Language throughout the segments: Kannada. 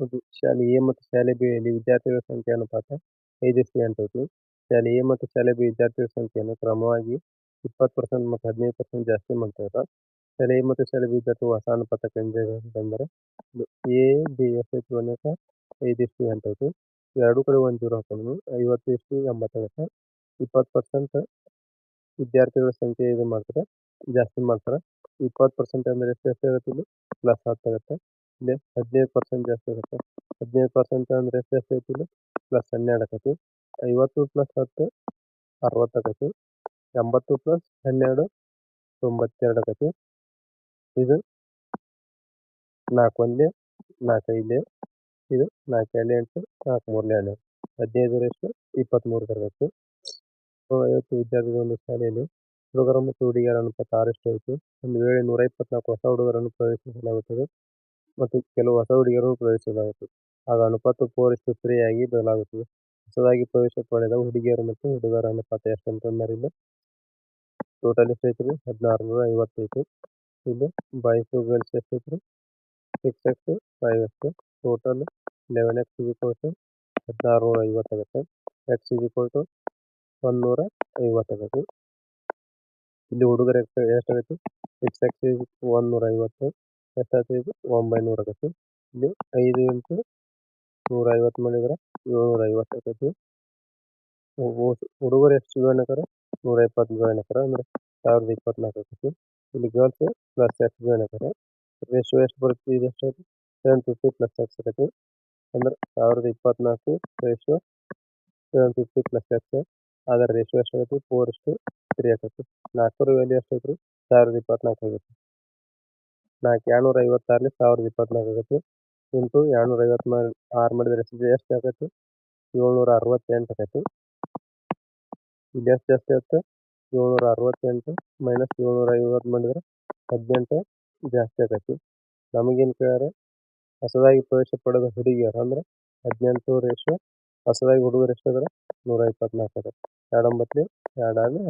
ಒಂದು ಶಾಲೆ ಎ ಮತ್ತು ಶಾಲೆ ಬಿ ಯಲ್ಲಿ ವಿದ್ಯಾರ್ಥಿಗಳ ಸಂಖ್ಯೆ ಅನುಪಾತ ಇಷ್ಟು ಎಂಟು ಐತಿ ಶಾಲೆ ಎ ಮತ್ತು ಶಾಲೆ ಬಿ ವಿದ್ಯಾರ್ಥಿಗಳ ಸಂಖ್ಯೆಯನ್ನು ಕ್ರಮವಾಗಿ ಇಪ್ಪತ್ತು ಪರ್ಸೆಂಟ್ ಮತ್ತು ಹದಿನೈದು ಪರ್ಸೆಂಟ್ ಜಾಸ್ತಿ ಮಾಡ್ತಾರ. ಶಾಲೆ ಎ ಮತ್ತು ಶಾಲೆ ಬಿ ವಿದ್ಯಾರ್ಥಿಗಳು ಹೊಸ ಅನುಪಾತ ಅಂತಂದ್ರೆ ಎ, ಬಿ ಎಷ್ಟೈತಿ ಒಂದಕ್ಕ ಐದು ಇಷ್ಟು ಎಂಟು ಐತಿ ಎರಡು ಕಡೆ ಒಂದು ಜೀರೋ ಹಾಕೋದು ಐವತ್ತು ಇಷ್ಟು ಎಂಬತ್ತಾಗುತ್ತೆ ಇಪ್ಪತ್ತು ಪರ್ಸೆಂಟ್ ವಿದ್ಯಾರ್ಥಿಗಳ ಸಂಖ್ಯೆ ಇದು ಮಾಡ್ತಾರೆ. ಜಾಸ್ತಿ ಮಾಡ್ತಾರೆ. ಇಪ್ಪತ್ತು ಪರ್ಸೆಂಟ್ ಅಂದರೆ ಎಷ್ಟು ಎಷ್ಟು ಆಗುತ್ತೆ? ಇಲ್ಲಿ ಪ್ಲಸ್ ಹತ್ತು ಆಗುತ್ತೆ ಇಲ್ಲಿ ಹದಿನೈದು ಪರ್ಸೆಂಟ್ ಜಾಸ್ತಿ ಆಗುತ್ತೆ. ಹದಿನೈದು ಪರ್ಸೆಂಟ್ ಅಂದ್ರೆ ಎಷ್ಟು ಎಷ್ಟು ಐತಿ ಇಲ್ಲಿ ಪ್ಲಸ್ ಹನ್ನೆರಡು ಆಕತಿ. ಐವತ್ತು ಪ್ಲಸ್ ಹತ್ತು, ಅರವತ್ತು ಆಕತಿ. ಎಂಬತ್ತು ಪ್ಲಸ್ ಹನ್ನೆರಡು, ತೊಂಬತ್ತೆರಡು ಆಕತಿ. ಇದು ನಾಲ್ಕು ಒಂದೇ ನಾಲ್ಕು ಇದು ನಾಲ್ಕು ಎಲೆ ಎಂಟು, ನಾಲ್ಕು ಮೂರನೇ ಎಲೆ ಹದಿನೈದು ರಷ್ಟು ಇಪ್ಪತ್ತ್ಮೂರು ಬರಬೇಕು ಐವತ್ತು ವಿದ್ಯಾರ್ಥಿಗಳು ಒಂದು ಶಾಲೆಯಲ್ಲಿ ಹುಡುಗರ ಮತ್ತು ಹುಡುಗಿಯರ ಅನುಪಾತ ಆರಷ್ಟು ಐತಿ ಒಂದು ವೇಳೆ ನೂರ ಇಪ್ಪತ್ನಾಲ್ಕು ಹೊಸ ಹುಡುಗರನ್ನು ಪ್ರವೇಶಿಸಲಾಗುತ್ತದೆ. ಮತ್ತು ಕೆಲವು ಹೊಸ ಹುಡುಗಿಯರನ್ನು ಪ್ರವೇಶಿಸಲಾಗುತ್ತದೆ ಆಗ ಅನುಪಾತ ಫೋರ್ ಇಷ್ಟು ತ್ರೀ ಆಗಿ ಬದಲಾಗುತ್ತದೆ. ಹೊಸದಾಗಿ ಪ್ರವೇಶ ಪಡೆದ ಹುಡುಗಿಯರು ಮತ್ತು ಹುಡುಗರ ಅನುಪಾತ ಎಷ್ಟು ಅಂತಂದ್ರೆ ಇಲ್ಲಿ ಟೋಟಲ್ ಎಷ್ಟು ಐತ್ರಿ ಹದಿನಾರು ನೂರ ಐವತ್ತೈದು ಇಲ್ಲಿ ಬಾಯ್ಸ್ ಗರ್ಲ್ಸ್ ಎಷ್ಟು ಐತ್ರಿ six X five X total eleven X equal to ಹದಿನಾರು ನೂರ ಐವತ್ತಾಗುತ್ತೆ ಎಕ್ಸ್ ಈಕ್ವಲ್ ಟು ಒಂದುನೂರ ಐವತ್ತಾಗುತ್ತೆ ಇಲ್ಲಿ ಹುಡುಗರ ಎಷ್ಟಾಗೈತಿ ಸಿಕ್ಸ್ ಎಕ್ಸ್ ಒಂದುನೂರ ಐವತ್ತು ಎಷ್ಟಾಗ್ತೈತಿ ಒಂಬೈನೂರ ಆಗತ್ತೆ ಇಲ್ಲಿ ಐದು ಇಂಟು ನೂರ ಐವತ್ತು ಮಾಡಿದ್ರೆ ಏಳ್ನೂರ ಐವತ್ತು ಆಗೈತಿ ಹುಡುಗರು ಎಷ್ಟು ಜಾಯ್ನ್ ಆಕಾರ ನೂರ ಇಪ್ಪತ್ತು ಜಾಯ್ನ್ ಆಕಾರ ಅಂದ್ರೆ ಸಾವಿರದ ಇಪ್ಪತ್ನಾಲ್ಕು ಆಗೈತಿ ಇಲ್ಲಿ ಗರ್ಲ್ಸ್ ಪ್ಲಸ್ ಎಕ್ಸ್ ಜಾಯ್ನ್ ಆಕಾರ ರೇಷಿಯೋ ಎಷ್ಟು ಬರುತ್ತೆ? ಇದು ಎಷ್ಟು ಐತಿ ಸೆವೆನ್ ಫಿಫ್ಟಿ ಪ್ಲಸ್ ಎಕ್ಸ್ ಆಗೈತಿ ಅಂದ್ರೆ ಸಾವಿರದ ಇಪ್ಪತ್ನಾಲ್ಕು ratio seven fifty plus X ಅದರ ರೇಷಿಯೋ ಎಷ್ಟು ಆಗೈತಿ ಫೋರ್ ಇಷ್ಟು ತ್ರೀ ಆಗೈತಿ ನಾಲ್ಕರ ವ್ಯಾಲ್ಯೂ ಎಷ್ಟು ಐತ್ರಿ ಸಾವಿರದ ಇಪ್ಪತ್ನಾಲ್ಕು ಆಗೈತಿ ನಾಲ್ಕು ಎರಡುನೂರ ಐವತ್ತಾರಲಿ ಸಾವಿರದ ಇಪ್ಪತ್ನಾಲ್ಕು ಆಗತ್ತೆ. ಇಂಟು ಎರಡುನೂರ ಐವತ್ತು ಆರು ಮಾಡಿದರೆ ಎಷ್ಟು ಎಷ್ಟು ಆಗೈತಿ ಏಳ್ನೂರ ಅರವತ್ತೆಂಟು ಆಗೈತಿ ಇಲ್ಲಿ ಜಾಸ್ತಿ ಆಗುತ್ತೆ? ಏಳ್ನೂರ ಅರವತ್ತೆಂಟು ಮೈನಸ್ ಏಳ್ನೂರ ಐವತ್ತು ಮಾಡಿದ್ರೆ ಹದಿನೆಂಟು ಜಾಸ್ತಿ ಆಗೈತಿ ನಮಗೇನು ಕೇಳ್ಯಾರ? ಹೊಸದಾಗಿ ಪ್ರವೇಶ ಪಡೆದ ಹುಡುಗಿಯರು ಅಂದ್ರೆ ಹದಿನೆಂಟು ರೇಷು ಹೊಸದಾಗಿ ಹುಡುಗರು ಎಷ್ಟು ಅದಾರ ನೂರ ಇಪ್ಪತ್ನಾಲ್ಕು ಅದ ಎರಡೊಂಬತ್ತು ಆಗಿ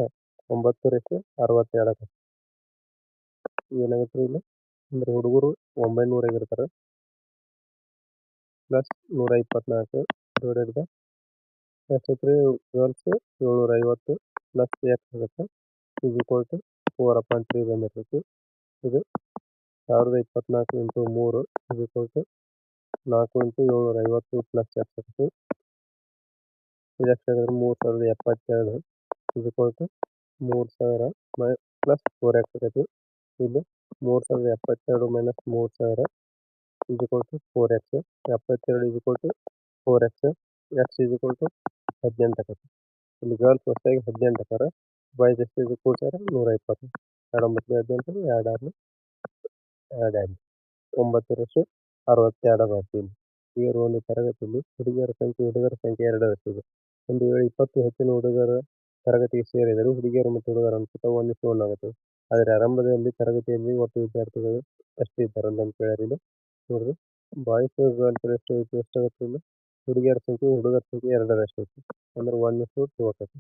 ಒಂಬತ್ತು ರೇಷು ಅರವತ್ತೆರಡು ಆಗತ್ತೆ. ಏನಾಗುತ್ತೆ ಇಲ್ಲಿ? ಅಂದ್ರೆ ಹುಡುಗರು ಒಂಬೈನೂರ ಆಗಿರ್ತಾರ. ಪ್ಲಸ್ ನೂರ ಇಪ್ಪತ್ನಾಲ್ಕು ಡಿವೈಡೆಡ್ ಎಷ್ಟೈತ್ರಿ ಗರ್ಲ್ಸ್ ಏಳ್ನೂರ ಐವತ್ತು ಪ್ಲಸ್ ಎಕ್ಸ್ ಆಗುತ್ತೆ. ಇದು equal to four upon three ಬಂದಿರ್ತೈತಿ. ಇದು ಸಾವಿರದ ಇಪ್ಪತ್ನಾಲ್ಕು ಇಂಟು ಮೂರು ಇದು ಈಕ್ವಲ್ ಟು ನಾಲ್ಕು ಇಂಟು ಏಳ್ನೂರ ಐವತ್ತು ಪ್ಲಸ್ ಎಕ್ಸ್ ಆಗುತ್ತೆ. ಇದು ಎಷ್ಟಾಗಿದ್ರೆ ಮೂರು ಸಾವಿರದ ಎಪ್ಪತ್ತೆರಡು ಇದು ಈಕ್ವಲ್ ಟು ಮೂರು ಸಾವಿರ ಪ್ಲಸ್ ಫೋರ್ ಎಕ್ಸ್ ಆಗೈತಿ ಇಲ್ಲಿ ಮೂರು ಸಾವಿರದ ಎಪ್ಪತ್ತೆರಡು ಮೈನಸ್ ಮೂರು ಸಾವಿರ is equal to four X ಎಪ್ಪತ್ತೆರಡು is equal to four X X is equal to ಹದಿನೆಂಟು ಆಗತ್ತೆ ಇಲ್ಲಿ ಗರ್ಲ್ಸ್ ಹೊಸದಾಗಿ ಹದಿನೆಂಟು ಹಾಕಾರ ಬಾಯ್ಸ್ ಎಷ್ಟು ಇದು ಸಾವಿರ ನೂರ ಇಪ್ಪತ್ತು ಎರಡು ಒಂಬತ್ತು ಹದಿನೆಂಟು ಎರಡು ಆರು. ಎರಡು ಎರಡು ಒಂಬತ್ತರಷ್ಟು ಅರವತ್ತೆರಡು ಬರ್ತೀನಿ ಇವರು ಒಂದು ತರಗತಿಯಲ್ಲಿ ಹುಡುಗಿಯರ ಸಂಖ್ಯೆ, ಹುಡುಗರ ಸಂಖ್ಯೆ ಎರಡು ಇರ್ತದೆ ಒಂದು ವೇಳೆ ಇಪ್ಪತ್ತು ಹೆಚ್ಚಿನ ಹುಡುಗರ ತರಗತಿಗೆ ಸೇರಿದರೆ ಹುಡುಗಿಯರು ಮತ್ತು ಹುಡುಗರ ಅನುಪಾತ ಒಂದಿಷ್ಟು ಸೋಲಾಗುತ್ತದೆ ಆದರೆ ಆರಂಭದಲ್ಲಿ ತರಗತಿಯಲ್ಲಿ ಒಟ್ಟು ವಿದ್ಯಾರ್ಥಿಗಳು ಎಷ್ಟು ಇದ್ದಾರೆ ಅಂತ ಕೇಳ್ಯಾರ ಇಲ್ಲಿ ನೋಡ್ರಿ ಬಾಯ್ಸ್ ಗರ್ಲ್ಸ್ ಎಷ್ಟು ಐತಿ ಎಷ್ಟಾಗುತ್ತೆ ಇಲ್ಲಿ ಹುಡುಗಿಯರ ಸಂಖ್ಯೆ, ಹುಡುಗರ ಸಂಖ್ಯೆ ಎರಡರಷ್ಟು ಐತಿ. ಅಂದ್ರೆ ಒನ್ ಇಷ್ಟು ಟು ಆಕೈತಿ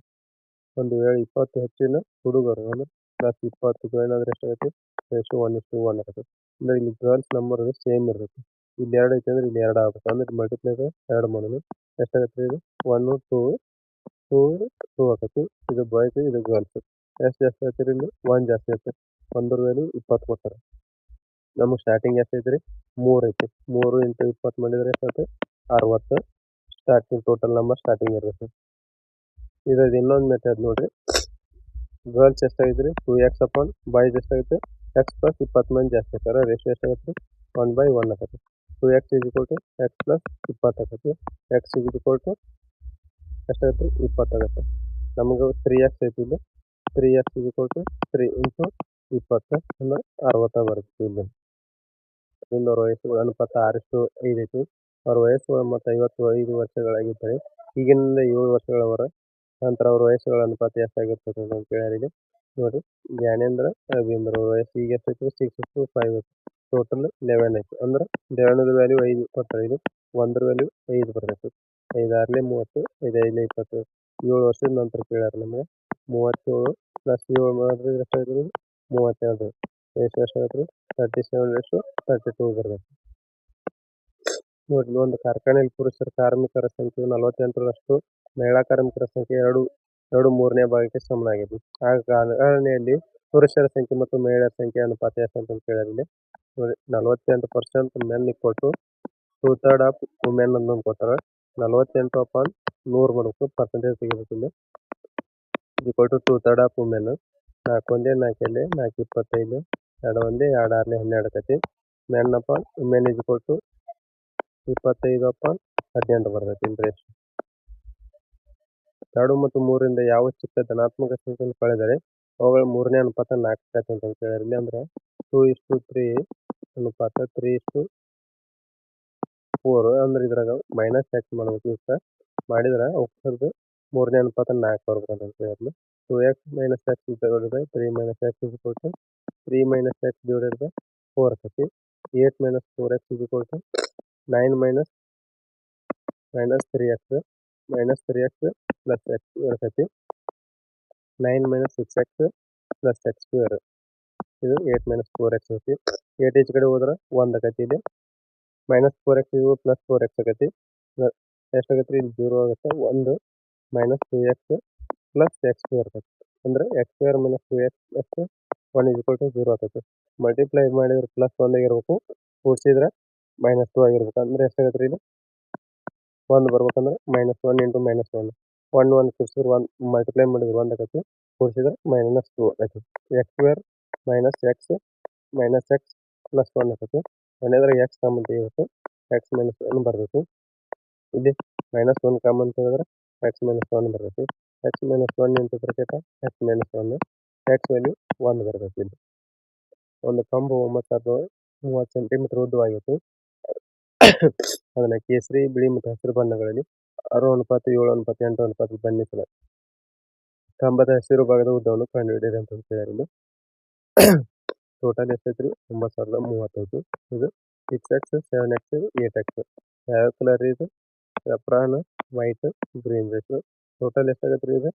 ಒಂದು ವೇಳೆ ಇಪ್ಪತ್ತು ಹೆಚ್ಚಿನ ಹುಡುಗರು, ಅಂದ್ರೆ ಪ್ಲಸ್ ಇಪ್ಪತ್ತು ಜಾಯ್ನ್ ಆದ್ರೆ ಎಷ್ಟಾಗೈತಿ ರೇಷು ಒನ್ ಇಷ್ಟು ಒನ್ ಆಗತ್ತೆ. ಅಂದ್ರೆ ಇಲ್ಲಿ ಗರ್ಲ್ಸ್ ನಂಬರ್ ಸೇಮ್ ಇರುತ್ತೆ. ಇಲ್ಲಿ ಎರಡು ಐತೆ ಅಂದ್ರೆ ಇಲ್ಲಿ ಎರಡು ಆಗುತ್ತೆ. ಅಂದ್ರೆ ಮಲ್ಟಿಪ್ಲೈ ಎರಡು ಮಾಡೋದು ಎಷ್ಟಾಗತ್ತೆ ಇದು? ಒನ್ ಟೂ ಟೂ ಟೂ ಆಕತಿ ಇದು ಬಾಯ್ಸ್ ಇದು ಗರ್ಲ್ಸ್ ಎಷ್ಟು ಜಾಸ್ತಿ ಹೇಳ್ತೀರಿ ಇಲ್ಲಿ ಒನ್ ಜಾಸ್ತಿ ಹೇಳ್ತೀರಿ ಒಂದ್ರ ವ್ಯಾಲ್ಯೂ ಇಪ್ಪತ್ತು ಕೊಡ್ತಾರೆ ನಮಗೆ ಸ್ಟಾರ್ಟಿಂಗ್ ಎಷ್ಟು ಐತ್ರಿ ಮೂರು ಐತಿ. ಮೂರು ಇಂಟು ಇಪ್ಪತ್ತು ಮಾಡಿದ್ರೆ ಎಷ್ಟು ಅರವತ್ತು. ಸ್ಟಾರ್ಟಿಂಗ್ ಟೋಟಲ್ ನಂಬರ್ ಸ್ಟಾರ್ಟಿಂಗ್ ಇರುತ್ತೆ ಇದ್ರದ್ದು ಇನ್ನೊಂದು ಮೆಥಡ್ ನೋಡ್ರಿ. ಗರ್ಲ್ಸ್ ಎಷ್ಟಾಗೈತ್ರಿ ಟೂ ಎಕ್ಸ್ ಅಪಾನ್ ಬಾಯ್ಸ್ ಎಷ್ಟಾಗುತ್ತೆ? ಎಕ್ಸ್ ಪ್ಲಸ್ ಇಪ್ಪತ್ತು ಮಂದಿ ಜಾಸ್ತಿ ಆಗ್ತಾರೆ ರೇಷಿಯೋ ಎಷ್ಟಾಗುತ್ತೆ? ಒನ್ ಬೈ ಒನ್ ಆಗತ್ತೆ. Two X is equal to X plus ಇಪ್ಪತ್ತು ಆಗತ್ತೆ. ಎಕ್ಸ್ ಇಸ್ ಇಕ್ವಲ್ ಟು ಎಷ್ಟಾಗುತ್ತೆ? ಇಪ್ಪತ್ತಾಗತ್ತೆ ನಮಗೆ ತ್ರೀ ಎಕ್ಸ್ ಐತಿ ಇಲ್ಲಿ. Three X is equal to three into ಇಪ್ಪತ್ತು ಅಂದ್ರೆ ಅರವತ್ತ ಬರುತ್ತೆ ಇಲ್ಲಿ. ಅವ್ರ ವಯಸ್ಸು ಅನುಪಾತ ಆರಷ್ಟು ಐದು ಐತಿ ಅವ್ರ ವಯಸ್ಸು ಮತ್ತು ಐವತ್ತು ಐದು ವರ್ಷಗಳಾಗಿದ್ದರೆ ಈಗಿನಿಂದ ಏಳು ವರ್ಷಗಳವರ ನಂತರ ಅವ್ರ ವಯಸ್ಸುಗಳ ಅನುಪಾತ ಎಷ್ಟಾಗಿರ್ತದೆ ಅಂತ ಕೇಳ್ಯಾರ ಇಲ್ಲಿ ನೋಡಿ, ಜ್ಞಾನೇಂದ್ರ, ರವೀಂದ್ರ ಅವ್ರ ವಯಸ್ಸು ಈಗ ಎಷ್ಟೈತಿ ಸಿಕ್ಸ್ ಟು ಫೈವ್ ಐತಿ ಟೋಟಲ್ ಲೆವೆನ್ ಐತಿ ಅಂದ್ರೆ ಲೆವೆನದ ವ್ಯಾಲ್ಯೂ ಐದು ಕೊಡ್ತಾರೆ ಇದು ಒಂದ್ರ ವ್ಯಾಲ್ಯೂ ಐದು ಬರ್ತೈತಿ. ಐದು ಆರ್ಲೆ ಮೂವತ್ತು ಐದು ಐದಲೇ ಇಪ್ಪತ್ತು. ಏಳು ವರ್ಷದ ನಂತರ ಕೇಳ್ಯಾರ ನಮಗೆ. ಮೂವತ್ತೇಳು ಪ್ಲಸ್ ಏಳು ಮಾಡಿದ್ರೆ ಎಷ್ಟಾಗ್ತದೆ ಮೂವತ್ತೆರಡು. ಎಷ್ಟು ಎಷ್ಟಾಗತ್ತೆ ತರ್ಟಿ ಸೆವೆನ್ ಎಷ್ಟು ತರ್ಟಿ ಟೂ ಬರ್ಬೇಕು ನೋಡಿ ಒಂದು ಕಾರ್ಖಾನೆಯಲ್ಲಿ ಪುರುಷರ ಕಾರ್ಮಿಕರ ಸಂಖ್ಯೆ ನಲವತ್ತೆಂಟರಷ್ಟು, ಮಹಿಳಾ ಕಾರ್ಮಿಕರ ಸಂಖ್ಯೆ ಎರಡು ಎರಡು ಮೂರನೇ ಭಾಗಕ್ಕೆ ಸಮನಾಗಿದೆ. ಆ ಕಾರಣೆಯಲ್ಲಿ ಪುರುಷರ ಸಂಖ್ಯೆ ಮತ್ತು ಮಹಿಳೆಯರ ಸಂಖ್ಯೆ ಅನುಪಾತ ಎಷ್ಟು ಅಂತ ಕೇಳಿದ್ರೆ ನೋಡಿ, ನಲವತ್ತೆಂಟು ಪರ್ಸೆಂಟ್ ಮೆನ್ ಕೊಟ್ಟು ಟೂ ಥರ್ಡ್ ಆಫ್ ವುಮೆನ್ ಅಂತ ಕೊಟ್ಟಾರ. ನಲವತ್ತೆಂಟು ಅಪಾನ್ ನೂರು ಮಾಡಬೇಕು ಪರ್ಸೆಂಟೇಜ್ ತೆಗಿಬೇಕು ಇಲ್ಲಿ equal to two third of women ನಾಲ್ಕು ಒಂದೇ, ನಾಲ್ಕು ಎಲ್ಲಿ ನಾಲ್ಕು ಇಪ್ಪತ್ತೈದು. ಎರಡು ಒಂದೇ, ಎರಡು ಆರನೇ, ಹನ್ನೆರಡು ಆಕತಿ men upon women is equal to ಇಪ್ಪತ್ತೈದು ಅಪಾನ್ ಹದಿನೆಂಟು ಬರ್ತೈತಿ ಇಂಟ್ರೆಸ್ಟ್ ಎರಡು ಮತ್ತು ಮೂರರಿಂದ ಯಾವ ಚಿಕ್ಕ ಧನಾತ್ಮಕ ಸಂಖ್ಯೆಯನ್ನು ಕಳೆದರೆ ಅವುಗಳ ಮೂರನೇ ಅನುಪಾತ ನಾಲ್ಕು ಆಕತಿ ಅಂತ ಕೇಳಿದ್ರೆ ಇಲ್ಲಿ ಅಂದ್ರೆ ಟೂ ಇಷ್ಟು ತ್ರೀ ಅನುಪಾತ ತ್ರೀ ಇಷ್ಟು ಫೋರ್ ಅಂದ್ರೆ ಇದ್ರಾಗ ಮೈನಸ್ ಎಕ್ಸ್ ಮಾಡ್ಬೇಕು ಇಷ್ಟ ಮಾಡಿದ್ರೆ ಅವುಗಳದ್ದು ಮೂರನೇ ಅನುಪಾತ ನಾಲ್ಕು ಬರ್ಬೋದು ಅಂತ ಹೇಳಿದ್ಲು. Two x minus x divided by three minus x is equal to three minus x divided by four ಆಕತಿ eight minus four x is equal to nine minus minus three x minus three x plus x ಇರ್ತೈತಿ. Nine minus six x plus x square ಇದು ಏಟ್ ಮೈನಸ್ ಫೋರ್ ಎಕ್ಸ್ ಐತಿ ಏಟ್ ಈಚ್ ಕಡೆ ಹೋದ್ರೆ ಒಂದು ಆಕತಿ ಇಲ್ಲಿ. ಮೈನಸ್ ಫೋರ್ ಎಕ್ಸ್ ಇವು ಪ್ಲಸ್ ಫೋರ್ ಎಕ್ಸ್ ಆಗೈತಿ ಎಷ್ಟು ರೀ? ಇಲ್ಲಿ ಜೀರೋ ಆಗುತ್ತೆ. ಒಂದು minus two x plus x square ಆಗುತ್ತೆ. ಅಂದ್ರೆ x square minus two x plus one is to zero ಆಗೈತಿ ಮಲ್ಟಿಪ್ಲೈ ಮಾಡಿದ್ರೆ ಪ್ಲಸ್ ಒಂದ್ ಆಗಿರ್ಬೇಕು. ಕೂಡಿಸಿದ್ರೆ ಮೈನಸ್ ಟು ಆಗಿರ್ಬೇಕು. ಅಂದ್ರೆ ಎಷ್ಟಾಗತ್ತೆ ಇಲ್ಲಿ? ಒಂದು ಬರ್ಬೇಕಂದ್ರೆ minus one into minus one one one ಕೂಡಿಸಿದ್ರೆ one multiply ಮಾಡಿದ್ರೆ ಒಂದು ಆಗುತ್ತೆ. ಕೂಡಿಸಿದ್ರೆ ಮೈನಸ್ ಟು ಆಗುತ್ತೆ. X square minus x minus x plus one ಆಗೈತಿ ಮನೆಯದ್ರ ಎಕ್ಸ್ ಕಾಮನ್ ತೆಗಿಬೇಕು. ಎಕ್ಸ್ ಮೈನಸ್ ಒನ್ ಬರಬೇಕು. ಇಲ್ಲಿ ಮೈನಸ್ ಒನ್ ಕಾಮನ್ ತೆಗೆದ್ರೆ ಎಕ್ಸ್ ಮೈನಸ್ ಒನ್ ಬರ್ತೈತಿ. ಎಕ್ಸ್ ಮೈನಸ್ ಒನ್ ಇಂಟು ಪ್ರತ್ಯೇಕ x minus one x value one ಬರ್ತೈತಿ ಇಲ್ಲಿ. ಒಂದು ಕಂಬ ಒಂಬತ್ತು ಅದು ಮೂವತ್ತು ಸೆಂಟಿಮೀಟರ್ ಉದ್ದವಾಗಿತ್ತು. ಅದನ್ನ ಕೇಸರಿ, ಬಿಳಿ ಮತ್ತು ಹಸಿರು ಬಣ್ಣಗಳಲ್ಲಿ ಆರು ಅನುಪಾತ, ಏಳು ಅನುಪಾತ, ಎಂಟು ಅನುಪಾತ ಬಣ್ಣಿಸಲಾಗಿದೆ ಕಂಬದ ಹಸಿರು ಭಾಗದ ಉದ್ದವನ್ನು ಕಂಡುಹಿಡಿಯಿರಿ ಅಂತ ಹೇಳಿದ್ದಾರೆ ಇಲ್ಲಿ. ಟೋಟಲ್ ಎಷ್ಟೈತ್ರಿ? ಒಂಬತ್ತು ಸಾವಿರದ ಮೂವತ್ತೈದು. ಇದು six x seven x eight x ಯಾವ ಕಲರ್ ಇದು? ಎಪ್ರಾನ್ ವೈಟ್ ಗ್ರೀನ್ ಬೇಕು ಟೋಟಲ್ ಎಷ್ಟಾಗತ್ತೆ ರೀ ಇದು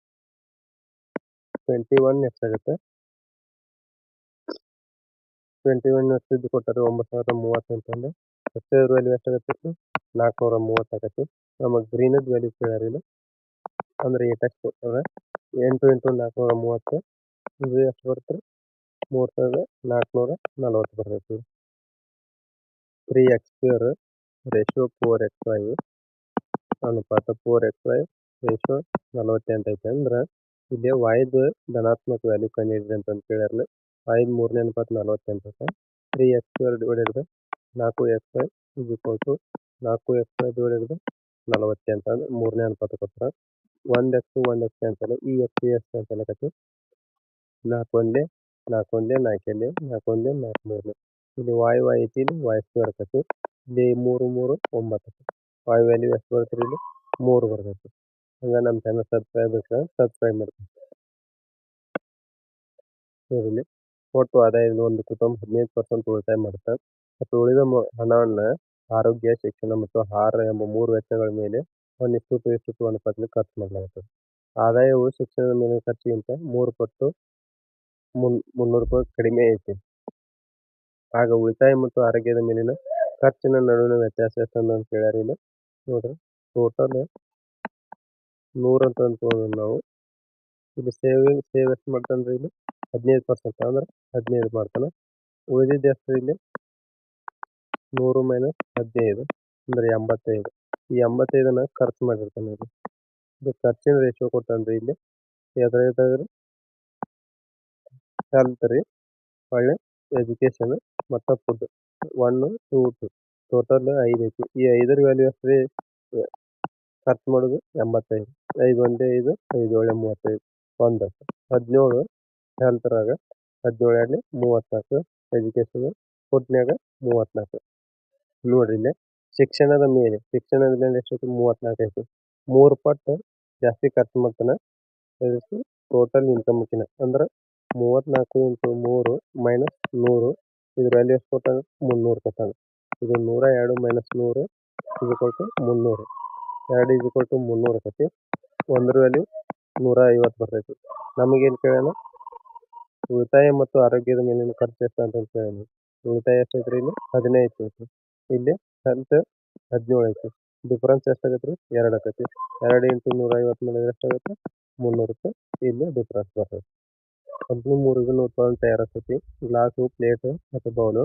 ಟ್ವೆಂಟಿ ಒನ್ ಎಷ್ಟಾಗುತ್ತೆ ಟ್ವೆಂಟಿ ಒನ್ ಎಕ್ಸ್ ಇದು ಕೊಟ್ಟಾರೆ ಒಂಬತ್ತು ಸಾವಿರದ ಮೂವತ್ತೆಂಟು ಅಂದ್ರೆ ಎಕ್ಸ್ ವ್ಯಾಲ್ಯೂ ಎಷ್ಟಾಗತ್ತೆ ನಾಲ್ಕುನೂರ ಮೂವತ್ತಾಗತ್ತೆ ನಮಗೆ ಗ್ರೀನದ್ ವ್ಯಾಲ್ಯೂ ಕೇಳ್ಯಾರ ಇಲ್ಲಿ ಅಂದ್ರೆ ಏಟ್ ಎಕ್ಸ್ ಕೊಟ್ಟಾರೆ ಎಂಟು ಇಂಟು ನಾಲ್ಕುನೂರ ಮೂವತ್ತು ಇದು ಎಷ್ಟು ಬರುತ್ತೆ ಮೂರು ಸಾವಿರದ ನಾಲ್ಕುನೂರ ನಲವತ್ತು ಬರ್ತೈತಿ three x square ratio four x five ಅನುಪಾತ ಫೋರ್ ಎಕ್ಸ್ ಫೈವ್ ರೇಷಿಯೋ ನಲವತ್ತೆಂಟು ಐತೆ ಅಂದ್ರೆ ಇಲ್ಲಿ ವಾಯ್ದು ಧನಾತ್ಮಕ ವ್ಯಾಲ್ಯೂ ಕಂಡುಹಿಡಿದ್ರಿ ಅಂತ ಕೇಳ್ಯಾರಲ್ಲ ವಾಯ್ದು ಮೂರನೇ ಅನುಪಾತ ನಲವತ್ತೆಂಟು ಐತೆ three x square divided by ನಾಲ್ಕು x five is equal to ನಾಲ್ಕು ಎಕ್ಸ್ ಫೈವ್ ಡಿವೈಡೆಡ್ ಬೈ ನಲವತ್ತೆಂಟು ಅಂದ್ರೆ ಮೂರನೇ ಅನುಪಾತ ಕೊಡ್ತಾರೆ ಒಂದು ಎಕ್ಸ್ ಒಂದು ಎಕ್ಸ್ ಕ್ಯಾನ್ಸಲ್ ಈ ಎಕ್ಸ್ ಎಕ್ಸ್ ಕ್ಯಾನ್ಸಲ್ ಆಗತ್ತೆ ನಾಲ್ಕು ಒಂದೇ ನಾಲ್ಕು ಒಂದೇ ನಾಲ್ಕು ಎಲ್ಲಿ ನಾಲ್ಕು ಒಂದೇ ನಾಲ್ಕು ಮೂರನೇ ಇಲ್ಲಿ ವಾಯ್ ವಾಯ್ ಐತಿ ಇಲ್ಲಿ ವಾಯ್ ಸ್ಕ್ವೇರ್ ಆಕತಿ ಇಲ್ಲಿ ಮೂರು ಮೂರು ಒಂಬತ್ತು ವಾಯ್ ವ್ಯಾಲ್ಯೂ ಎಷ್ಟು ಬರುತ್ತೆ ಇಲ್ಲಿ ಮೂರು ಬರ್ತೈತಿ. ಹಂಗ ನಮ್ಮ ಚಾನಲ್ ಸಬ್ಸ್ಕ್ರೈಬ್ ಸಬ್ಸ್ಕ್ರೈಬ್ ಮಾಡ್ತೀನಿ ಒಟ್ಟು ಆದಾಯದ ಒಂದು ಕುಟುಂಬ ಹದಿನೈದು ಪರ್ಸೆಂಟ್ ಉಳಿತಾಯ ಮಾಡುತ್ತೆ. ಮತ್ತು ಉಳಿದ ಹಣವನ್ನು ಆರೋಗ್ಯ, ಶಿಕ್ಷಣ ಮತ್ತು ಆಹಾರ ಎಂಬ ಮೂರು ವೆಚ್ಚಗಳ ಮೇಲೆ ಒಂದು ಇಷ್ಟು ಅನುಪಾತದಲ್ಲಿ ಖರ್ಚು ಮಾಡಲಾಗುತ್ತದೆ ಆದಾಯವು ಶಿಕ್ಷಣದ ಮೇಲಿನ ಖರ್ಚಿಗಿಂತ ಮೂರು ಪಟ್ಟು ಮುನ್, ಮುನ್ನೂರು ರೂಪಾಯಿ ಕಡಿಮೆ ಐತಿ. ಆಗ ಉಳಿತಾಯ ಮತ್ತು ಆರೋಗ್ಯದ ಮೇಲಿನ ಖರ್ಚಿನ ನಡುವಿನ ವ್ಯತ್ಯಾಸ ಎಷ್ಟು ಅಂತ ಕೇಳ್ಯಾರ ಇಲ್ಲಿ? ನೋಡ್ರಿ ಟೋಟಲ್ ನೂರ ಅಂತ ಅನ್ಕೊಂಡ್ವಿ ನಾವು. ಇಲ್ಲಿ ಸೇವಿಂಗ್ ಸೇವ್ ಎಷ್ಟು ಮಾಡ್ತಾನ್ರಿ ಇಲ್ಲಿ? ಹದಿನೈದು ಪರ್ಸೆಂಟ್ ಅಂದ್ರೆ ಹದಿನೈದು ಮಾಡ್ತಾನೆ. ಉಳಿದಿದ್ದು ಎಷ್ಟು ಇಲ್ಲಿ? ನೂರು ಮೈನಸ್ ಹದಿನೈದು ಅಂದ್ರೆ ಎಂಬತ್ತೈದು. ಈ ಎಂಬತ್ತೈದನ್ನ ಖರ್ಚು ಮಾಡಿರ್ತಾನೆ ಇಲ್ಲಿ. ಇದು ಖರ್ಚಿನ ರೇಷಿಯೋ ಕೊಟ್ಟಾನ್ರಿ ಇಲ್ಲಿ. ಎದ್ರೈತಾಗ್ರಿ ಹೆಲ್ತ್ ರೀ, ಒಳ್ಳೆ ಎಜುಕೇಶನ್ ಮತ್ತು food one two to total ಐದು ಐತಿ. ಈ ಐದರ ವ್ಯಾಲ್ಯೂ ಎಷ್ಟು ರೀ ಖರ್ಚು ಮಾಡೋದು ಎಂಬತ್ತೈದು. ಐದು ಒಂದೇ ಐದು ಐದು ಏಳೆ ಮೂವತ್ತೈದು. ಒಂದು, ಹದಿನೇಳು ಹೆಲ್ತ್ರಾಗ ಹದಿನೇಳು ಎರಡನೇ ಮೂವತ್ತ್ನಾಲ್ಕು ಎಜುಕೇಶನ್ ಫುಡ್ನ್ಯಾಗ ಮೂವತ್ತ್ನಾಲ್ಕು ನೋಡ್ರಿ ಇಲ್ಲೇ ಶಿಕ್ಷಣದ ಮೇಲೆ ಶಿಕ್ಷಣದ ಮೇಲೆ ಎಷ್ಟೊತ್ತು ಮೂವತ್ತ್ನಾಲ್ಕು ಐತಿ. ಮೂರು ಪಟ್ಟು ಜಾಸ್ತಿ ಖರ್ಚು ಮಾಡ್ತಾನೆ ಟೋಟಲ್ ಇನ್ಕಮ್ಕಿನ ಅಂದ್ರೆ ಮೂವತ್ತ್ನಾಲ್ಕು ಇಂಟು ಮೂರು ಮೈನಸ್ ನೂರು, ಇದ್ರ ವ್ಯಾಲ್ಯೂ ಎಷ್ಟು ಕೊಟ್ಟಾನ? ಮುನ್ನೂರು ಕೊಟ್ಟಾನ. ಇದು ನೂರ ಎರಡು ಮೈನಸ್ ನೂರು ಮುನ್ನೂರು. ಎರಡು ಇದು ಕೊಟ್ಟು ಮುನ್ನೂರು ಆಕತಿ ಒಂದರ ವ್ಯಾಲ್ಯೂ ನೂರ ಐವತ್ತು ಬರ್ತೈತಿ. ನಮಗೇನು ಕೇಳೋಣ? ಉಳಿತಾಯ ಮತ್ತು ಆರೋಗ್ಯದ ಮೇಲಿನ ಖರ್ಚು ಎಷ್ಟು ಅಂತ ಕೇಳೋಣ. ಉಳಿತಾಯ ಎಷ್ಟೈತ್ರಿ ಇಲ್ಲಿ? ಹದಿನೈದು ಐತಿ. ಇಲ್ಲಿ ಹೆಲ್ತ್ ಹದಿನೇಳು ಐತಿ. ಡಿಫ್ರೆನ್ಸ್ ಎಷ್ಟಾಗತ್ತೆ ರೀ ಎರಡು ಆಕೈತಿ ಎರಡು ಇಂಟು ನೂರ ಐವತ್ತು ಮಾಡಿದ್ರೆ ಎಷ್ಟಾಗುತ್ತೆ ಮುನ್ನೂರು ಇಲ್ಲಿ ಡಿಫ್ರೆನ್ಸ್ ಬರ್ತೈತಿ. ಕಂಪ್ನಿ ಮೂರಿಗೂ ಉತ್ಪಾದನೆ ತಯಾರಾಗ್ತೈತಿ ಗ್ಲಾಸು ಪ್ಲೇಟು ಮತ್ತು ಬೌಲು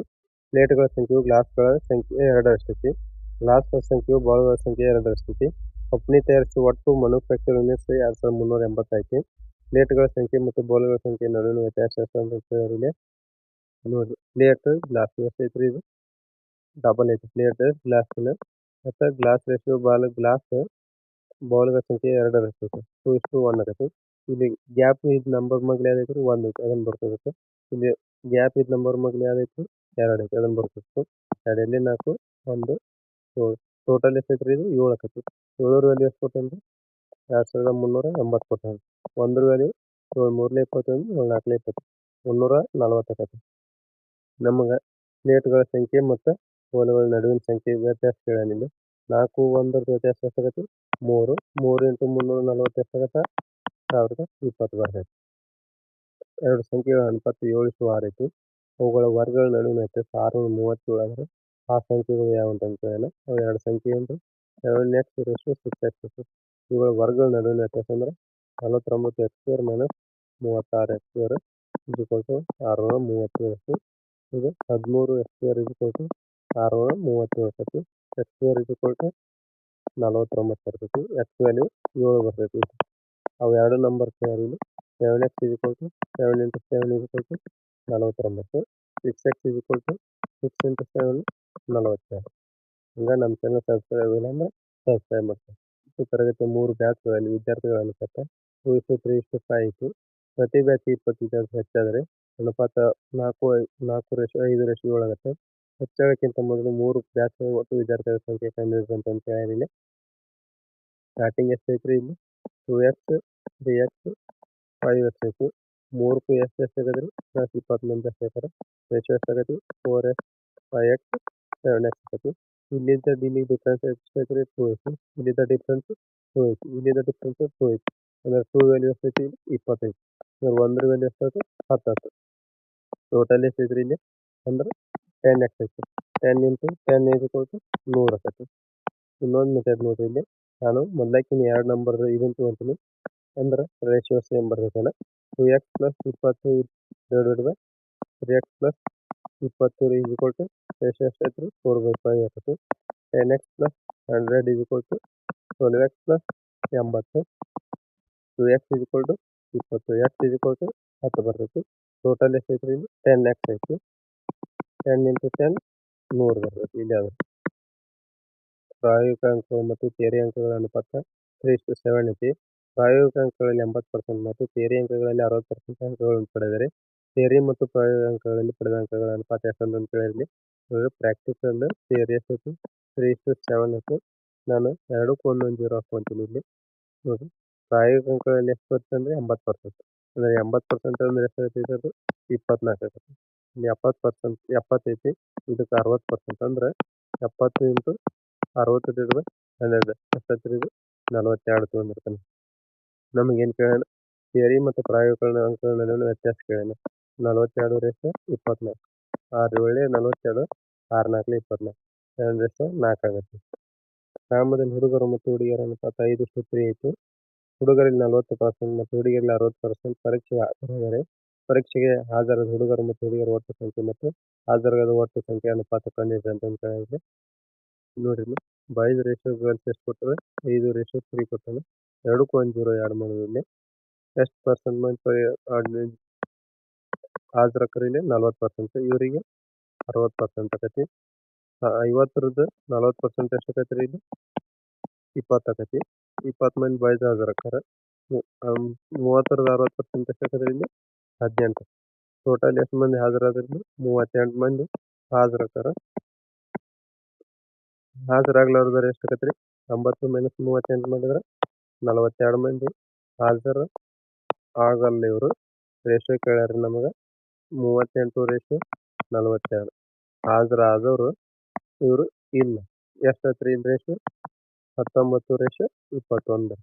ಪ್ಲೇಟ್ಗಳ ಸಂಖ್ಯೆಯು ಗ್ಲಾಸ್ಗಳ ಸಂಖ್ಯೆ ಎರಡರಷ್ಟೈತಿ ಗ್ಲಾಸ್ಗಳ ಸಂಖ್ಯೆಯು ಬೌಲ್ಗಳ ಸಂಖ್ಯೆ ಎರಡರಷ್ಟೈತಿ ಕಂಪ್ನಿ ತಯಾರಿಸಿದ ಒಟ್ಟು ಮ್ಯಾನುಫ್ಯಾಕ್ಚರ್ ಯೂನಿಟ್ಸ್ ಎರಡು ಸಾವಿರದ ಮುನ್ನೂರ ಎಂಬತ್ತೈತಿ ಪ್ಲೇಟ್ಗಳ ಸಂಖ್ಯೆ ಮತ್ತು ಬೌಲ್ಗಳ ಸಂಖ್ಯೆ ನಡುವಿನ ವ್ಯತ್ಯಾಸ ಎಷ್ಟು ಅಂತ ಕೇಳಿದ್ರೆ ನೋಡ್ರಿ ಪ್ಲೇಟ್ ಗ್ಲಾಸ್ ಎಷ್ಟೈತ್ರಿ ಇದು ಡಬಲ್ ಐತಿ ಪ್ಲೇಟ್ ಗ್ಲಾಸ್ ಮತ್ತು ಗ್ಲಾಸ್ ರೇಷಿಯೋ ಬಾಲ್ ಗ್ಲಾಸ್ ಬೌಲ್ಗಳ ಸಂಖ್ಯೆ ಎರಡರಷ್ಟೈತಿ ಟೂ ಇಷ್ಟು ಒನ್ ಆಗೈತಿ ಇಲ್ಲಿ ಗ್ಯಾಪ್ ಇದು ನಂಬರ್ ಮಗ್ಲು ಯಾವ್ದೈತಿ ಒಂದು ಐತಿ ಅದನ್ನು ಬರ್ಕೋಬೇಕು ಇಲ್ಲಿ ಗ್ಯಾಪ್ ಇದ್ದ ನಂಬರ್ ಮಗ್ಲು ಯಾವ್ದೈತಿ ಎರಡು ಐತಿ ಬರ್ತೈತಿ ಎರಡು ಎಲ್ಲಿ ನಾಲ್ಕು ಒಂದು ಏಳು. ಟೋಟಲ್ ಎಷ್ಟೈತ್ರಿ ಇದು? ಏಳು ಆಕೈತಿ ಏಳೂರ ವ್ಯಾಲ್ಯೂ ಎಷ್ಟು ಕೊಟ್ಟೇನ್ರಿ? ಎರಡು ಸಾವಿರದ ಮುನ್ನೂರ ಎಂಬತ್ತು ಕೊಟ್ಟಾನ ಒಂದ್ರ ವ್ಯಾಲ್ಯೂ ಏಳು ಮೂರನೇ ಇಪ್ಪತ್ತೊಂದು ಏಳು ನಾಲ್ಕನೇ ಇಪ್ಪತ್ತು. ಮುನ್ನೂರ ನಲ್ವತ್ತು ಆಕೈತಿ ನಮಗೆ ಪ್ಲೇಟ್ಗಳ ಸಂಖ್ಯೆ ಮತ್ತು ಬೋಲ್ಗಳ ನಡುವಿನ ಸಂಖ್ಯೆ ವ್ಯತ್ಯಾಸ ಕೇಳ ಇಲ್ಲಿ ನಾಲ್ಕು ಒಂದರ ವ್ಯತ್ಯಾಸ ಎಷ್ಟಾಗತ್ತೆ ಮೂರು. ಮೂರು ಇಂಟು ಮುನ್ನೂರ ನಲ್ವತ್ತು ಎಷ್ಟಾಗತ್ತೆ ಸಾವಿರದ ಇಪ್ಪತ್ತು ಬರ್ತೈತಿ ಎರಡು ಸಂಖ್ಯೆಗಳ ಅನುಪಾತ ಏಳು ಇಷ್ಟು ಆರು ಐತಿ ಅವುಗಳ ವರ್ಗಗಳ ನಡುವಿನ ವ್ಯತ್ಯಾಸ ಆರುನೂರ ಮೂವತ್ತೇಳು ಆದರೆ ಆ ಸಂಖ್ಯೆಗಳು ಯಾವ ಅಂತ ಕೇಳ್ಯಾನ ಅವು ಎರಡು ಸಂಖ್ಯೆ ಏನು seven x ratio six x ಇವುಗಳ ವರ್ಗಗಳ ನಡುವಿನ ವ್ಯತ್ಯಾಸ ಅಂದ್ರೆ ನಲವತ್ತೊಂಬತ್ತು ಎಕ್ಸ್ ಸ್ಕ್ವೇರ್ ಮೈನಸ್ ಮೂವತ್ತಾರು ಎಕ್ಸ್ ಸ್ಕ್ವೇರ್ ಇದು ಕೊಟ್ಟು ಆರುನೂರ ಮೂವತ್ತೇಳು ಇದು ಹದಿಮೂರು ಎಕ್ಸ್ ಸ್ಕ್ವೇರ್ ಇದು ಕೊಟ್ಟು ಆರುನೂರ ಮೂವತ್ತೇಳು ಆಕೈತಿ ಎಕ್ಸ್ ಸ್ಕ್ವೇರ್ ಇದು ಕೊಟ್ಟು ನಲವತ್ತೊಂಬತ್ತು ಬರ್ತೈತಿ ಎಕ್ಸ್ ವ್ಯಾಲ್ಯೂ ಏಳು ಬರ್ತೈತಿ ಅವು ಎರಡು ನಂಬರ್ ಸೇರಿ ಸೆವೆನ್ ಎಕ್ಸ್ ಇದು ಕೊಟ್ಟು ಸೆವೆನ್ ಇಂಟು ಸೆವೆನ್ ಇದು ಕೊಟ್ಟು ನಲವತ್ತೊಂಬತ್ತು ಸಿಕ್ಸ್ ಎಕ್ಸ್ ಇದು ಟು ಸಿಕ್ಸ್ ಇಂಟು ಸೆವೆನ್ ನಲವತ್ತೆರಡು ಹಂಗೆ ನಮ್ಮ ಚಾನಲ್ ಸಬ್ಸ್ಕ್ರೈಬ್ ಇಲ್ಲ ಅಂದರೆ ಸಬ್ಸ್ಕ್ರೈಬ್ ಮಾಡ್ತಾರೆ ಈ ತರಗತಿ ಮೂರು ಬ್ಯಾಚ್ಗಳಲ್ಲಿ ವಿದ್ಯಾರ್ಥಿಗಳ ಅನುಪಾತ ಟೂ ಇಷ್ಟು ತ್ರೀ ಇಷ್ಟು ಫೈವ್ ಪ್ರತಿ ಬ್ಯಾಚ್ ಇಪ್ಪತ್ತು ವಿದ್ಯಾರ್ಥಿ ಹೆಚ್ಚಾದರೆ ಅನುಪಾತ ನಾಲ್ಕು ನಾಲ್ಕು ರೇಷು ಐದು ರೇಷು ಏಳಾಗುತ್ತೆ. ಹೆಚ್ಚಳಕ್ಕಿಂತ ಮೊದಲು ಮೂರು ಬ್ಯಾಚ್ ಒಟ್ಟು ವಿದ್ಯಾರ್ಥಿಗಳ ಸಂಖ್ಯೆ ಅಂತ ಹೇಳಿ ಸ್ಟಾರ್ಟಿಂಗ್ ಎಷ್ಟೈತ್ರಿ ಇಲ್ಲಿ? Two x three x five x ಐತಿ. ಮೂರಕ್ಕೂ ಎಷ್ಟು ಎಷ್ಟು ಆಗದ್ರಿ ಪ್ಲಸ್ ಇಪ್ಪತ್ತು ಮಂದಿ ಸೇರ್ತಾರೆ ಐತಾರೆ ratio ಎಷ್ಟಾಗೈತಿ four x five x seven x ಆಗೈತಿ ಇಲ್ಲಿಂದ ಇಲ್ಲಿ ಡಿಫ್ರೆನ್ಸ್ ಎಷ್ಟು ಐತ್ರಿ ಟೂ ಐತಿ ಇಲ್ಲಿಂದ ಡಿಫ್ರೆನ್ಸ್ ಟೂ ಐತಿ ಇಲ್ಲಿಂದ ಡಿಫ್ರೆನ್ಸ್ ಟೂ ಐತಿ ಅಂದ್ರೆ ಟೂ ವ್ಯಾಲ್ಯೂ ಎಷ್ಟೈತಿ ಇಪ್ಪತ್ತೈದು ಅಂದ್ರೆ ಒಂದ್ರ ವ್ಯಾಲ್ಯೂ ಎಷ್ಟಾಯ್ತು? ಹತ್ತು ಟೋಟಲ್ ಎಷ್ಟೈತ್ರಿ ಇಲ್ಲಿ? ಅಂದ್ರೆ ಟೆನ್ ಎಕ್ಸ್ ಐತಿ. ಟೆನ್ ಇಂಟು ಟೆನ್ ಇದು ಕೊಟ್ಟು ನೂರು ಆಕೈತಿ ಇನ್ನೊಂದು ಮೆಥಡ್ ನೋಡ್ರಿ ಇಲ್ಲಿ. ನಾನು ಮೊದಲಕ್ಕಿನ ಎರಡು ನಂಬರ್ ಇದನ್ನು ತೊಗೊತೀನಿ. ಅಂದ್ರೆ ರೇಷಿಯೋ ಸೇಮ್ ಬರ್ತೈತಲ್ಲ ಟು ಎಕ್ಸ್ ಪ್ಲಸ್ ಇಪ್ಪತ್ತು divided by three x plus ಇಪ್ಪತ್ತು ಈಸ್ ಈಕ್ವಲ್ ಟು ಎಷ್ಟು ಎಷ್ಟು ಐತ್ರಿ ಫೋರ್ ಬೈ ಫೈವ್ ಆಗ್ತದೆ ten x plus hundred is equal to twelve x plus ಎಂಬತ್ತು. Two x is equal to ಇಪ್ಪತ್ತು. ಎಕ್ಸ್ ಈಸ್ ಈಕ್ವಲ್ ಟು ಹತ್ತು ಬರ್ತೈತಿ. ಟೋಟಲ್ ಎಷ್ಟು ಐತ್ರಿ ಇಲ್ಲಿ ಟೆನ್ ಎಕ್ಸ್ ಐತಿ. ಟೆನ್ ಇಂಟು ಟೆನ್ ನೂರು ಬರ್ತೈತಿ ಇಲ್ಲಿ ಅದು. ಪ್ರಾಯೋಗಿಕ ಅಂಕಗಳು ಮತ್ತು ಥಿಯರಿ ಅಂಕಗಳ ಅನುಪಾತ ತ್ರೀ ಇಷ್ಟು ಸೆವೆನ್ ಐತಿ. ಪ್ರಾಯೋಗಿಕ ಅಂಕಗಳಲ್ಲಿ ಎಂಬತ್ತು ಪರ್ಸೆಂಟ್ ಮತ್ತು ಥಿಯರಿ ಅಂಕಗಳಲ್ಲಿ ಅರವತ್ತು ಪರ್ಸೆಂಟ್ ಅಂಕಗಳನ್ನು ಪಡೆದರೆ, ಥಿಯರಿ ಮತ್ತು ಪ್ರಾಯೋಗಿಕ ಅಂಕಗಳಲ್ಲಿ ಪಡೆದ ಅಂಕಗಳ ಅನುಪಾತ ಎಷ್ಟು ಅಂತ ಕೇಳಿರಲಿ ಪ್ರಾಕ್ಟಿಕಲ್ ಥಿಯರಿ ಎಷ್ಟೈತಿ ತ್ರೀ ಟು ಸೆವೆನ್ ಐತಿ ನಾನು ಎರಡಕ್ಕೂ ಒಂದೊಂದು ಜೀರೋ ಹಾಕ್ಕೊತೀನಿ ಇಲ್ಲಿ. ನೋಡಿ ಪ್ರಾಯೋಗಿಕ ಅಂಕಗಳಲ್ಲಿ ಎಷ್ಟು ಬರುತ್ತೆ ಅಂದರೆ ಎಂಬತ್ತು ಪರ್ಸೆಂಟ್ ಅಂದರೆ ಎಂಬತ್ತು ಪರ್ಸೆಂಟ್ ಅಂದರೆ ಎಷ್ಟು ಐತಿ ಅದು ಇಪ್ಪತ್ನಾಲ್ಕು ಐತಿ ಎಪ್ಪತ್ತು ಪರ್ಸೆಂಟ್ ಎಪ್ಪತ್ತೈತಿ. ಇದಕ್ಕೆ ಅರವತ್ತು ಪರ್ಸೆಂಟ್ ಅಂದರೆ ಎಪ್ಪತ್ತು ಇಂಟು ಅರವತ್ತು ಹನ್ನೆರಡು ಎಷ್ಟೈತ್ರಿ ಇದು ನಲವತ್ತೆರಡು ತೊಗೊಂಡಿರ್ತಾನೆ. ನಮಗೇನು ಕೇಳೋಣ ಥಿಯರಿ ಮತ್ತು ಪ್ರಾಯೋಗಿಕ ಅಂಕಗಳ ನಡುವಿನ ವ್ಯತ್ಯಾಸ ಕೇಳೋಣ. ನಲವತ್ತೆರಡು ರೇಸ ಇಪ್ಪತ್ನಾಲ್ಕು ಆರು ಏಳೆ ನಲವತ್ತೆರಡು, ಆರು ನಾಲ್ಕು ಇಪ್ಪತ್ನಾಲ್ಕು ಎರಡು ರೇಸ ನಾಲ್ಕು ಆಗುತ್ತೆ. ಗ್ರಾಮದಲ್ಲಿ ಹುಡುಗರು ಮತ್ತು ಹುಡುಗಿಯರ ಅನುಪಾತ ಐದು ಇಷ್ಟು ಆಯಿತು ಹುಡುಗರಲ್ಲಿ ನಲವತ್ತು ಪರ್ಸೆಂಟ್ ಮತ್ತು ಹುಡುಗಿಯರಲ್ಲಿ ಅರವತ್ತು ಪರ್ಸೆಂಟ್ ಪರೀಕ್ಷೆಗೆ ಹಾಜರಾದರೆ, ಪರೀಕ್ಷೆಗೆ ಹಾಜರಾದ ಹುಡುಗರು ಮತ್ತು ಹುಡುಗಿಯರ ಒಟ್ಟು ಸಂಖ್ಯೆ ಮತ್ತು ಹಾಜರಾದ ಒಟ್ಟು ಸಂಖ್ಯೆ ಅನುಪಾತ ಕಂಡಿದೆ ಅಂತ ಕೇಳಿದ್ರೆ ನೋಡಿರಿ ಬೈದು ರೇಷೋ ಗರ್ಲ್ಸ್ ಎಷ್ಟು ಕೊಟ್ಟರೆ ಐದು ರೇಷೋ ತ್ರೀ ಕೊಟ್ಟಾನೆ ಎರಡಕ್ಕೂ ಒಂದು ಜೀರೋ ಎರಡು ಮಾಡೋದು ಇಲ್ಲಿ. ಎಷ್ಟು ಪರ್ಸೆಂಟ್ ಮಂದಿ ಹಾಜರಕ್ಕರು ಇಲ್ಲಿ ನಲ್ವತ್ತು ಪರ್ಸೆಂಟ್ ಇವರಿಗೆ ಅರವತ್ತು ಪರ್ಸೆಂಟ್ ಆಕತಿ. ಐವತ್ತರದ್ದು ನಲ್ವತ್ತು ಪರ್ಸೆಂಟ್ ಎಷ್ಟು ಆಕೈತಿ ರೀ ಇಲ್ಲಿ? ಇಪ್ಪತ್ತು ಆಕೈತಿ. ಇಪ್ಪತ್ತು ಮಂದಿ ಬಾಯ್ಸ್ ಹಾಜರಕ್ಕಾರ ಮೂವತ್ತರದ್ದು ಅರವತ್ತು ಪರ್ಸೆಂಟ್ ಎಷ್ಟು ಆಕೈತಿ ಇಲ್ಲಿ? ಹದಿನೆಂಟು. ಟೋಟಲ್ ಎಷ್ಟು ಮಂದಿ ಹಾಜರಾದ್ರಿಂದ ಮೂವತ್ತೆಂಟು ಮಂದಿ ಹಾಜರಕ್ಕಾರ ಹಾಜರಾಗ್ಲಾರ್ದವ್ರು ಎಷ್ಟು ಆಕತ್ರಿ? ರೀ ತೊಂಬತ್ತು ಮೈನಸ್ ಮೂವತ್ತೆಂಟು ಮಾಡಿದ್ರೆ ನಲವತ್ತೆರಡು ಮಂದಿ ಹಾಜರು. ಆಗಲ್ಲ ಇವರು ರೇಷೋ ಕೇಳ್ಯಾರ ನಮಗೆ. ಮೂವತ್ತೆಂಟು ರೇಷೋ ನಲವತ್ತೆರಡು. ಹಾಜರಾದವರು ಇವರು ಇಲ್ಲ ಎಷ್ಟು ರೇಷೋ ಇಲ್ಲಿ ರೇಷೋ ಹತ್ತೊಂಬತ್ತು ರೇಷೋ ಇಪ್ಪತ್ತೊಂದು